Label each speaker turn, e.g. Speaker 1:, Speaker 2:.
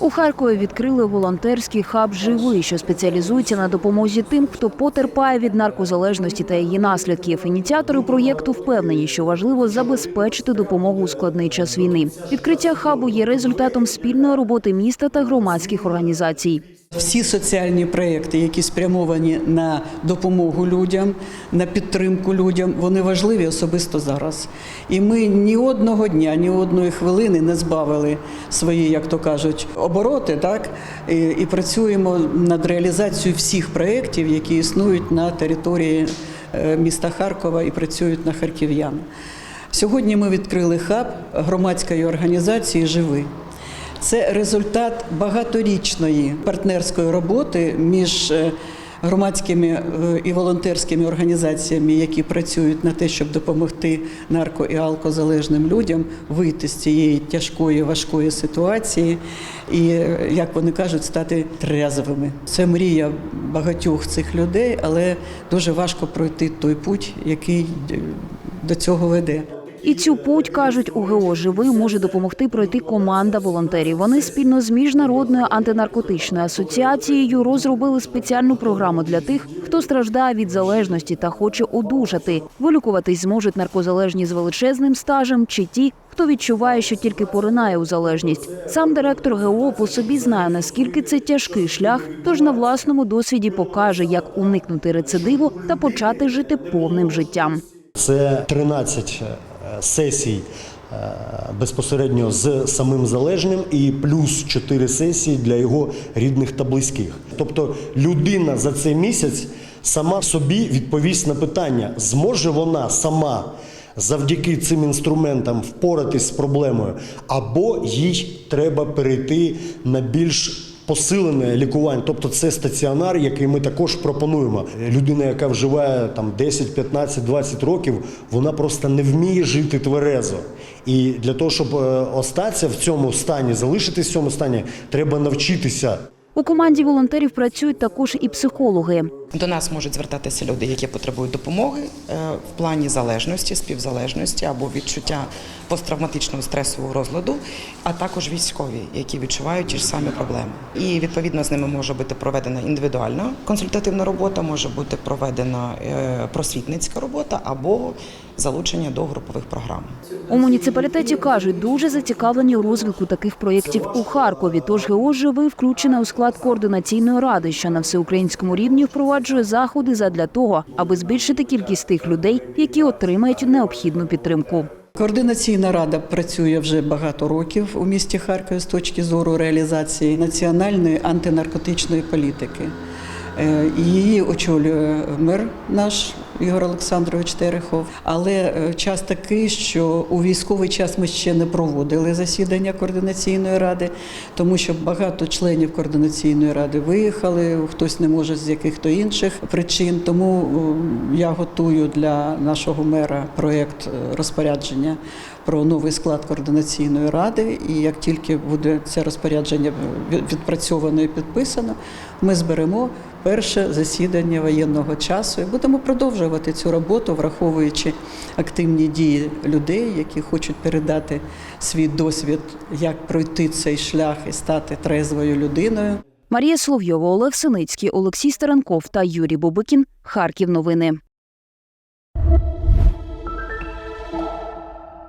Speaker 1: У Харкові відкрили волонтерський хаб Живий, що спеціалізується на допомозі тим, хто потерпає від наркозалежності та її наслідків. Ініціатори проєкту впевнені, що важливо забезпечити допомогу у складний час війни. Відкриття хабу є результатом спільної роботи міста та громадських організацій.
Speaker 2: Всі соціальні проекти, які спрямовані на допомогу людям, на підтримку людям, вони важливі особисто зараз. І ми ні одного дня, ні одної хвилини не збавили свої, як то кажуть, обороти, так і, і працюємо над реалізацією всіх проєктів, які існують на території е, міста Харкова і працюють на харків'ян. Сьогодні ми відкрили хаб громадської організації Живи. Це результат багаторічної партнерської роботи між е, громадськими е, і волонтерськими організаціями, які працюють на те, щоб допомогти нарко і алкозалежним людям вийти з цієї тяжкої важкої ситуації і, е, як вони кажуть, стати трезвими. Це мрія багатьох цих людей, але дуже важко пройти той путь, який до цього веде.
Speaker 1: І цю путь кажуть, УГО «Живий» може допомогти пройти команда волонтерів. Вони спільно з міжнародною антинаркотичною асоціацією розробили спеціальну програму для тих, хто страждає від залежності та хоче одужати. Вилікуватись зможуть наркозалежні з величезним стажем чи ті, хто відчуває, що тільки поринає у залежність. Сам директор ГО по собі знає, наскільки це тяжкий шлях, тож на власному досвіді покаже, як уникнути рецидиву та почати жити повним життям.
Speaker 3: Це 13 е, сесій е, безпосередньо з самим залежним і плюс 4 сесії для його рідних та близьких. Тобто людина за цей місяць сама собі відповість на питання, зможе вона сама завдяки цим інструментам впоратись з проблемою, або їй треба перейти на більш Посилене лікування, тобто це стаціонар, який ми також пропонуємо. Людина, яка вживає там 10, 15, 20 років, вона просто не вміє жити тверезо. І для того, щоб е, остатися в цьому стані, залишитися в цьому стані, треба навчитися
Speaker 1: У команді волонтерів працюють також і психологи.
Speaker 4: До нас можуть звертатися люди, які потребують допомоги е, в плані залежності, співзалежності або відчуття посттравматичного стресового розладу, а також військові, які відчувають ті ж самі проблеми. І відповідно з ними може бути проведена індивідуальна консультативна робота, може бути проведена е, просвітницька робота або залучення до групових програм.
Speaker 1: У муніципалітеті кажуть, дуже зацікавлені у розвитку таких проєктів у Харкові. Тож ГО «Живий» включена у склад координаційної ради, що на всеукраїнському рівні впроваджує заходи задля того, аби збільшити кількість тих людей, які отримають необхідну підтримку.
Speaker 2: Координаційна рада працює вже багато років у місті Харкові з точки зору реалізації національної антинаркотичної політики. Е, Її очолює мер наш Ігор Олександрович Терехов. Але е, час такий, що у військовий час ми ще не проводили засідання координаційної ради, тому що багато членів координаційної ради виїхали, хтось не може з яких-то інших причин. Тому е, я готую для нашого мера проєкт е, розпорядження про новий склад координаційної ради. І як тільки буде це розпорядження відпрацьовано і підписано, ми зберемо перше засідання воєнного часу і будемо продовжувати цю роботу, враховуючи активні дії людей, які хочуть передати свій досвід, як пройти цей шлях і стати трезвою людиною.
Speaker 1: Марія Соловйова, Олег Синицький, Олексій Старенков та Юрій Бубикін. Харків. Новини.